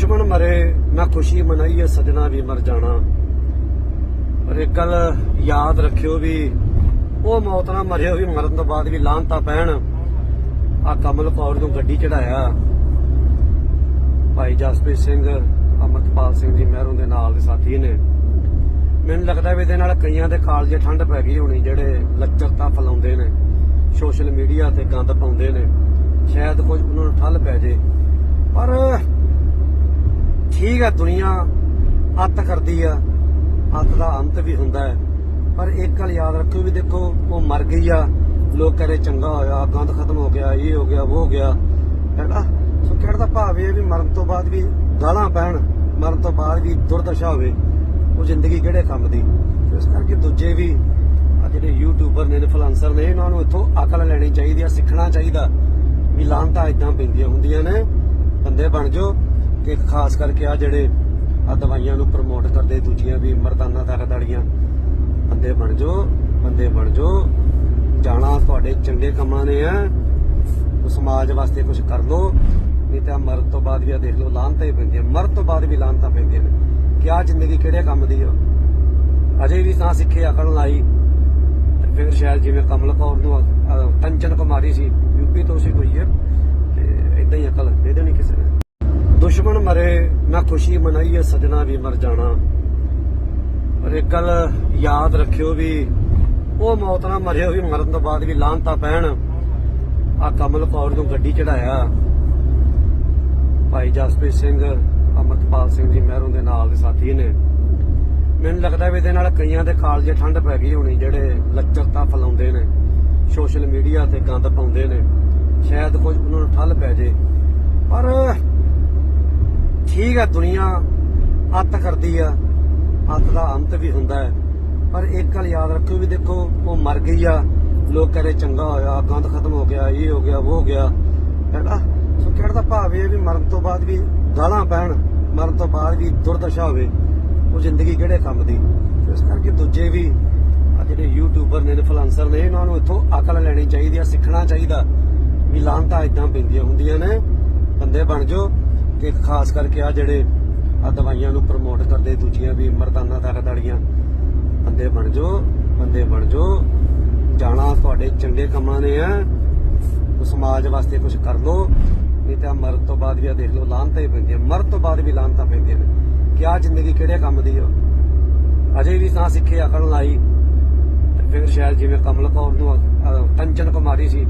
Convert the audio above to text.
ਦੁਸ਼ਮਣ ਮਰੇ, ਨਾ ਖੁਸ਼ੀ ਮਨਾਈਏ, ਸਜਣਾ ਵੀ ਮਰ ਜਾਣਾ। ਪਰ ਇੱਕ ਗੱਲ ਯਾਦ ਰੱਖਿਓ ਵੀ, ਉਹ ਮੌਤ ਨਾਲ ਮਰਿਓ ਵੀ ਮਰਨ ਤੋਂ ਬਾਅਦ ਵੀ ਲਾਂਤਾ ਪੈਣ ਆ ਕਮਲ ਕੌਰ ਨੂੰ ਗੱਡੀ ਚੜਾਇਆ ਭਾਈ ਜਸਪ੍ਰੀਤ ਸਿੰਘ, ਅਮਰਤਪਾਲ ਸਿੰਘ ਜੀ ਮਹਿਰੋਂ ਦੇ ਨਾਲ ਦੇ ਸਾਥੀ ਨੇ। ਮੈਨੂੰ ਲੱਗਦਾ ਵੀ ਇਹਦੇ ਨਾਲ ਕਈਆਂ ਦੇ ਕਾਲਜੇ ਠੰਡ ਪੈ ਗਈ ਹੋਣੀ, ਜਿਹੜੇ ਲੱਚਰਤਾ ਫਲਾਉਂਦੇ ਨੇ, ਸੋਸ਼ਲ ਮੀਡੀਆ ਤੇ ਗੰਦ ਪਾਉਂਦੇ ਨੇ, ਸ਼ਾਇਦ ਕੁਝ ਉਹਨਾਂ ਨੂੰ ਠੱਲ ਪੈ ਜੇ। ਪਰ ਠੀਕ ਹੈ ਦੁਨੀਆ ਅੱਤ ਕਰਦੀ ਆ। ਅੱਤ ਦਾ ਅੰਤ ਵੀ ਹੁੰਦਾ ਹੈ। ਪਰ ਇੱਕ ਗੱਲ ਯਾਦ ਰੱਖਿਓ ਵੀ ਦੇਖੋ, ਉਹ ਮਰ ਗਈ ਆ। ਲੋਕ ਕਹਦੇ ਚੰਗਾ ਹੋਇਆ ਗੰਦ ਖਤਮ ਹੋ ਗਿਆ, ਇਹ ਹੋ ਗਿਆ, ਉਹ ਹੋ ਗਿਆ। ਹੈਨਾ? ਸੋ ਕਹਿਣ ਦਾ ਭਾਵ ਇਹ ਵੀ ਮਰਨ ਤੋਂ ਬਾਅਦ ਵੀ ਗਾਲਾਂ ਪੈਣ, ਮਰਨ ਤੋਂ ਬਾਅਦ ਵੀ ਦੁਰਦਸ਼ਾ ਹੋਵੇ, ਉਹ ਜ਼ਿੰਦਗੀ ਕਿਹੜੇ ਕੰਮ ਦੀ? ਇਸ ਕਰਕੇ ਦੂਜੇ ਵੀ ਜਿਹੜੇ ਯੂਟਿਊਬਰ ਨੇ ਇਨਫਲੂਐਂਸਰ ਨੇ, ਇਹਨਾਂ ਨੂੰ ਇੱਥੋਂ ਅਕਲ ਲੈਣੀ ਚਾਹੀਦੀ ਆ, ਸਿੱਖਣਾ ਚਾਹੀਦਾ। ਵੀ ਲਾਂਤਾ ਇਦਾਂ ਪੈਂਦੀਆਂ ਹੁੰਦੀਆਂ ਨੇ, ਬੰਦੇ ਬਣ ਜਾਓ। ਕਿ ਖਾਸ ਕਰਕੇ ਆ ਜਿਹੜੇ ਆ ਦਵਾਈਆਂ ਨੂੰ ਪ੍ਰਮੋਟ ਕਰਦੇ, ਦੂਜੀਆਂ ਵੀ ਮਰਦਾਨਾ ਤਾਕਤ ਵਾਲੀਆਂ ਬੰਦੇ ਬਣ ਜਾਓ ਬੰਦੇ ਬਣ ਜਾਓ ਜਾਣਾ ਤੁਹਾਡੇ ਚੰਗੇ ਕੰਮਾਂ ਨੇ ਆ। ਸਮਾਜ ਵਾਸਤੇ ਕੁਝ ਕਰ ਲੋ ਨਹੀਂ ਤਾਂ ਮਰਨ ਤੋਂ ਬਾਅਦ ਵੀ ਆ ਦੇਖ ਲਓ ਲਾਂਤਾਂ ਹੀ ਪੈਂਦੀਆਂ। ਮਰਨ ਤੋਂ ਬਾਅਦ ਵੀ ਲਾਂਤਾਂ ਪੈਂਦੀਆਂ ਨੇ। ਕਿ ਆ ਜ਼ਿੰਦਗੀ ਕਿਹੜੇ ਕੰਮ ਦੀ ਆ? ਅਜੇ ਵੀ ਤਾਂ ਸਿੱਖੇ ਅਕਲ ਲਾਈ ਤੇ ਫਿਰ ਸ਼ਾਇਦ ਜਿਵੇਂ ਕਮਲ ਕੌਰ ਨੂੰ ਕੰਚਨ ਕੁਮਾਰੀ ਸੀ ਯੂਪੀ ਤੋਂ ਸੀ ਕੋਈ ਹੈ ਤੇ ਇਦਾਂ ਹੀ ਅਕਲ ਦੇ ਦੇਣੀ ਕਿਸੇ ਨੇ। ਦੁਸ਼ਮਣ ਮਰੇ, ਨਾ ਖੁਸ਼ੀ ਮਨਾਈਏ, ਸਜਣਾ ਵੀ ਮਰ ਜਾਣਾ। ਪਰ ਇੱਕ ਗੱਲ ਯਾਦ ਰੱਖਿਓ ਵੀ, ਉਹ ਮੌਤ ਨਾਲ ਮਰਿਓ ਵੀ ਮਰਨ ਤੋਂ ਬਾਅਦ ਵੀ ਲਾਂਤਾ ਪੈਣ। ਆ ਕਮਲ ਕੌਰ ਨੂੰ ਗੱਡੀ ਚੜਾਇਆ। ਭਾਈ ਜਸਪ੍ਰੀਤ ਸਿੰਘ, ਅਮਰਤਪਾਲ ਸਿੰਘ ਜੀ ਮਹਿਰੋਂ ਦੇ ਨਾਲ ਦੇ ਸਾਥੀ ਨੇ। ਮੈਨੂੰ ਲੱਗਦਾ ਵੀ ਇਹਦੇ ਨਾਲ ਕਈਆਂ ਦੇ ਕਾਲਜੇ ਠੰਡ ਪੈ ਗਈ ਹੋਣੀ, ਜਿਹੜੇ ਲੱਚਰਤਾ ਫਲਾਉਂਦੇ ਨੇ। ਸੋਸ਼ਲ ਮੀਡੀਆ ਤੇ ਗੰਦ ਪਾਉਂਦੇ ਨੇ। ਸ਼ਾਇਦ ਕੁਝ ਉਹਨਾਂ ਨੂੰ ਠੱਲ ਪੈ ਜੇ। ਠੀਕ ਹੈ ਦੁਨੀਆ ਅੱਤ ਕਰਦੀ ਆ, ਅੱਤ ਦਾ ਅੰਤ ਵੀ ਹੁੰਦਾ ਹੈ। ਪਰ ਇੱਕ ਗੱਲ ਯਾਦ ਰੱਖਿਓ ਵੀ ਦੇਖੋ, ਉਹ ਮਰ ਗਈ ਆ, ਲੋਕ ਕਹਦੇ ਚੰਗਾ ਹੋਇਆ, ਗੰਦ ਖਤਮ ਹੋ ਗਿਆ, ਇਹ ਹੋ ਗਿਆ, ਉਹ ਹੋ ਗਿਆ। ਹੈਨਾ? ਸੋ ਕਹਿਣ ਦਾ ਭਾਵ ਇਹ ਵੀ ਮਰਨ ਤੋਂ ਬਾਅਦ ਵੀ ਗਾਲਾਂ ਪੈਣ, ਮਰਨ ਤੋਂ ਬਾਅਦ ਵੀ ਦੁਰਦਸ਼ਾ ਹੋਵੇ, ਉਹ ਜ਼ਿੰਦਗੀ ਕਿਹੜੇ ਕੰਮ ਦੀ? ਇਸ ਕਰਕੇ ਦੂਜੇ ਵੀ ਜਿਹੜੇ ਯੂਟਿਊਬਰ ਨੇ ਇਨਫਲੂਐਂਸਰ ਨੇ, ਇਹਨਾਂ ਨੂੰ ਇੱਥੋਂ ਅਕਲ ਲੈਣੀ ਚਾਹੀਦੀ ਆ, ਸਿੱਖਣਾ ਚਾਹੀਦਾ। ਵੀ ਲਾਂਤਾਂ ਇਦਾਂ ਪੈਂਦੀਆਂ ਹੁੰਦੀਆਂ ਨੇ, ਬੰਦੇ ਬਣ ਜਾਓ। ਕਿ ਖਾਸ ਕਰਕੇ ਆ ਜਿਹੜੇ ਆ ਦਵਾਈਆਂ ਨੂੰ ਪ੍ਰਮੋਟ ਕਰਦੇ, ਦੂਜੀਆਂ ਵੀ ਮਰਦਾਨਾ ਤਾਕਤ ਵਾਲੀਆਂ। ਬੰਦੇ ਬਣ ਜਾਓ ਬੰਦੇ ਬਣ ਜਾਓ ਜਾਣਾ ਤੁਹਾਡੇ ਚੰਗੇ ਕੰਮਾਂ ਨੇ ਆ। ਸਮਾਜ ਵਾਸਤੇ ਕੁਝ ਕਰ ਲੋ ਨਹੀਂ ਤਾਂ ਮਰਨ ਤੋਂ ਬਾਅਦ ਵੀ ਆ ਦੇਖ ਲਓ ਲਾਂਤਾਂ ਹੀ ਪੈਂਦੀਆਂ। ਮਰਨ ਤੋਂ ਬਾਅਦ ਵੀ ਲਾਂਤਾਂ ਪੈਂਦੀਆਂ ਨੇ। ਕਿ ਆ ਜ਼ਿੰਦਗੀ, ਕਿਹੜੇ ਕੰਮ ਦੀ ਆ? ਅਜੇ ਵੀ ਤਾਂ ਸਿੱਖੇ, ਅਕਲ ਲਾਈ। ਤੇ ਫਿਰ ਸ਼ਾਇਦ ਜਿਵੇਂ ਕਮਲ ਕੌਰ ਨੂੰ ਕੰਚਨ ਕੁਮਾਰੀ ਸੀ